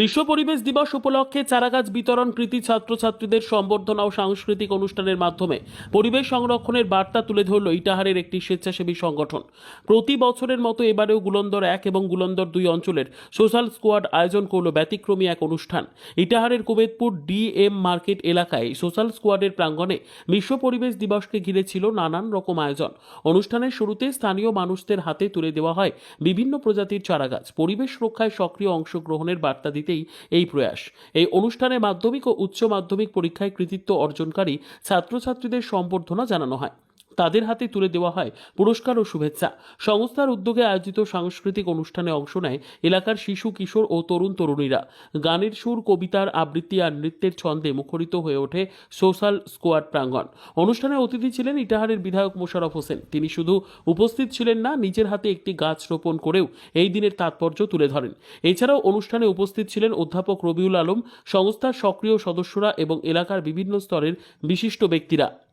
বিশ্ব পরিবেশ দিবস উপলক্ষে চারাগাছ বিতরণ কৃতি ছাত্রছাত্রীদের সম্বর্ধনা ও সাংস্কৃতিক অনুষ্ঠানের মাধ্যমে পরিবেশ সংরক্ষণের বার্তা তুলে ধরল ইটাহারের একটি স্বেচ্ছাসেবী সংগঠন। প্রতি বছরের মতো এবারেও গুলন্দর এক এবং গুলন্দর দুই অঞ্চলের সোশ্যাল স্কোয়াড আয়োজন করল ব্যতিক্রমী এক অনুষ্ঠান। ইটাহারের কুবেদপুর ডিএম মার্কেট এলাকায় সোশ্যাল স্কোয়াডের প্রাঙ্গণে বিশ্ব পরিবেশ দিবসকে ঘিরে ছিল নানান রকম আয়োজন। অনুষ্ঠানের শুরুতে স্থানীয় মানুষদের হাতে তুলে দেওয়া হয় বিভিন্ন প্রজাতির চারাগাছ। পরিবেশ রক্ষায় সক্রিয় অংশগ্রহণের বার্তা দিতেই এই প্রয়াস। এই অনুষ্ঠানে মাধ্যমিক ও উচ্চ মাধ্যমিক পরীক্ষায় কৃতিত্ব অর্জনকারী ছাত্রছাত্রীদের সম্বর্ধনা জানানো হয়। তাদের হাতে তুলে দেওয়া হয় পুরস্কার ও শুভেচ্ছা। সংস্থার উদ্যোগে আয়োজিত সাংস্কৃতিক অনুষ্ঠানে অংশ নেয় এলাকার শিশু, কিশোর ও তরুণ তরুণীরা। গানের সুর, কবিতার আবৃত্তি আর নৃত্যের ছন্দে মুখরিত হয়ে ওঠে সোশ্যাল স্কোয়াড প্রাঙ্গণ। অনুষ্ঠানে অতিথি ছিলেন ইটাহারের বিধায়ক মোশারফ হোসেন। তিনি শুধু উপস্থিত ছিলেন না, নিজের হাতে একটি গাছ রোপণ করেও এই দিনের তাৎপর্য তুলে ধরেন। এছাড়াও অনুষ্ঠানে উপস্থিত ছিলেন অধ্যাপক রবিউল আলম, সংস্থার সক্রিয় সদস্যরা এবং এলাকার বিভিন্ন স্তরের বিশিষ্ট ব্যক্তিরা।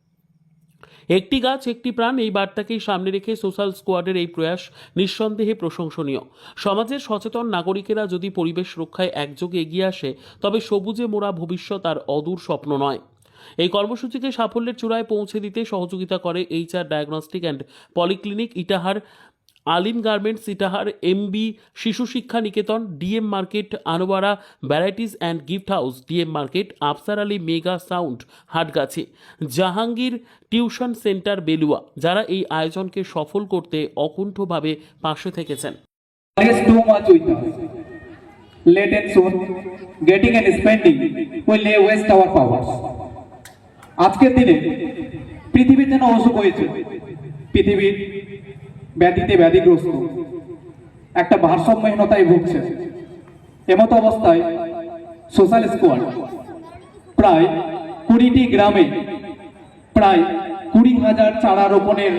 একটি গাছ, একটি প্রাণ, এই বার্তাকেই সামনে রেখে সোশ্যাল স্কোয়াডের এই প্রয়াস নিঃসন্দেহে প্রশংসনীয়। সমাজের সচেতন নাগরিকেরা যদি পরিবেশ রক্ষায় একযোগে এগিয়ে আসে, তবে সবুজে মোড়া ভবিষ্যৎ আর অদূর স্বপ্ন নয়। এই কর্মসূচিকে সাফল্যের চূড়ায় পৌঁছে দিতে সহযোগিতা করে HR diagnostic and polyclinic Itahar Alim garments Itahar MB Shishu Shiksha Niketan DM market Anowara varieties and gift house DM market Afsar Ali mega sound Hatgachhi Jahangir tuition centre Belua যারা এই আয়োজনকে সফল করতে অকুণ্ঠভাবে পাশে থেকেছেন. Late and soon, getting and spending lay waste our powers. আজকের দিনে পৃথিবীর পৃথিবীর ব্যাধিতে ব্যাধিগ্রস্ত। একটা ভারসাম্যহীনতায় ভুগছে। এমত অবস্থায় সোশ্যাল স্কোয়াড প্রায় কুড়িটি গ্রামে প্রায় কুড়ি হাজার চারা রোপণের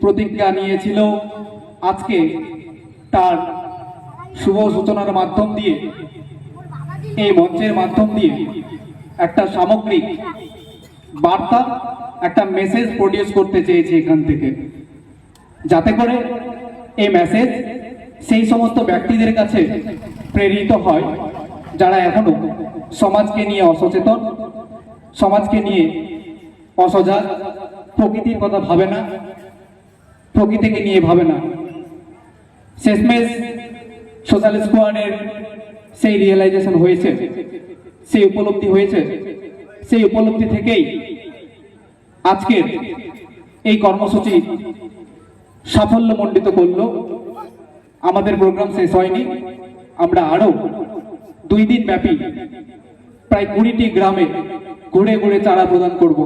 প্রতিজ্ঞা নিয়েছিল। আজকে তার শুভ সূচনার মাধ্যম দিয়ে, এই মঞ্চের মাধ্যম দিয়ে একটা সামগ্রিক বার্তা, একটা মেসেজ প্রডিউস করতে চেয়েছি এখান থেকে। যাতে করে এই মেসেজ সেই সমস্ত ব্যক্তিদের কাছে প্রেরিত হয় যারা এখনও সমাজকে নিয়ে অসচেতন, সমাজকে নিয়ে অসজাগ, প্রকৃতির কথা ভাবে না, প্রকৃতিকে নিয়ে ভাবে না। শেষমেশ সোশ্যাল স্কোয়াডের সেই রিয়েলাইজেশন হয়েছে, সেই উপলব্ধি হয়েছে, সেই উপলব্ধি থেকেই আজকের এই কর্মসূচি সাফল্যমণ্ডিত করল। আমাদের প্রোগ্রাম শেষ হয়নি। আমরা আরও দুই দিন ব্যাপী প্রায় কুড়িটি গ্রামে ঘুরে ঘুরে চারা প্রদান করব।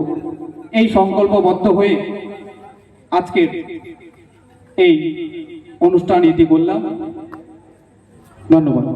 এই সংকল্পবদ্ধ হয়ে আজকের এই অনুষ্ঠান ইতি করলাম। ধন্যবাদ।